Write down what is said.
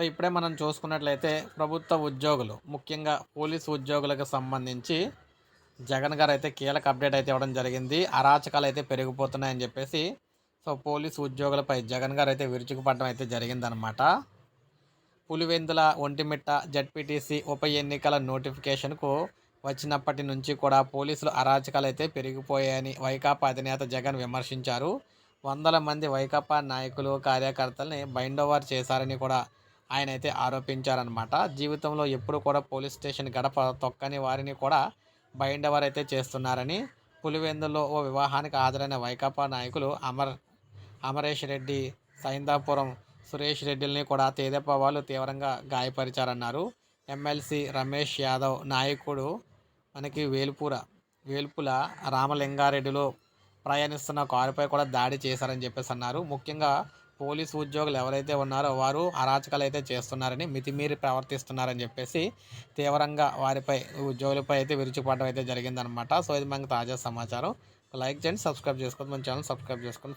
So ఇప్పుడే మనం చూసుకున్నట్లయితే ప్రభుత్వ ఉద్యోగులు ముఖ్యంగా పోలీసు ఉద్యోగులకు సంబంధించి జగన్ గారు అయితే కీలక అప్డేట్ అయితే ఇవ్వడం జరిగింది. అరాచకాలు అయితే పెరిగిపోతున్నాయని చెప్పేసి సో పోలీసు ఉద్యోగులపై జగన్ గారు అయితే విరుచుకుపడడం అయితే జరిగిందనమాట పులివెందుల ఒంటిమిట్ట జడ్పీటీసీ ఉప ఎన్నికల నోటిఫికేషన్కు వచ్చినప్పటి నుంచి కూడా పోలీసులు అరాచకాలు అయితే పెరిగిపోయాయని వైకాపా అధినేత జగన్ విమర్శించారు. వందల మంది వైకాపా నాయకులు కార్యకర్తల్ని బైండ్ ఓవర్ చేశారని కూడా ఆయన అయితే ఆరోపించారనమాట జీవితంలో ఎప్పుడు కూడా పోలీస్ స్టేషన్ గడప తొక్కని వారిని కూడా బైండ్ చేస్తున్నారని పులివెందులో ఓ వివాహానికి హాజరైన వైకాపా నాయకులు అమర్ అమరేష్ రెడ్డి సైందాపురం సురేష్ రెడ్డిల్ని కూడా తేదెప్ప వాళ్ళు తీవ్రంగా గాయపరిచారన్నారు. ఎమ్మెల్సీ రమేష్ యాదవ్ నాయకుడు మనకి వేల్పుర వేల్పుల రామలింగారెడ్డిలో ప్రయాణిస్తున్న కారుపై కూడా దాడి చేశారని చెప్పేసి అన్నారు ముఖ్యంగా పోలీసు ఉద్యోగులు ఎవరైతే ఉన్నారో వారు అరాచకాలు అయితే చేస్తున్నారని మితిమీరి ప్రవర్తిస్తున్నారని చెప్పేసి తీవ్రంగా వారిపై ఉద్యోగులపై అయితే విరుచుకుపడడం అయితే జరిగిందనమాట సో ఇది మనకు తాజా సమాచారం. లైక్ చేయండి సబ్స్క్రైబ్ చేసుకోండి మన ఛానల్ సబ్స్క్రైబ్ చేసుకోండి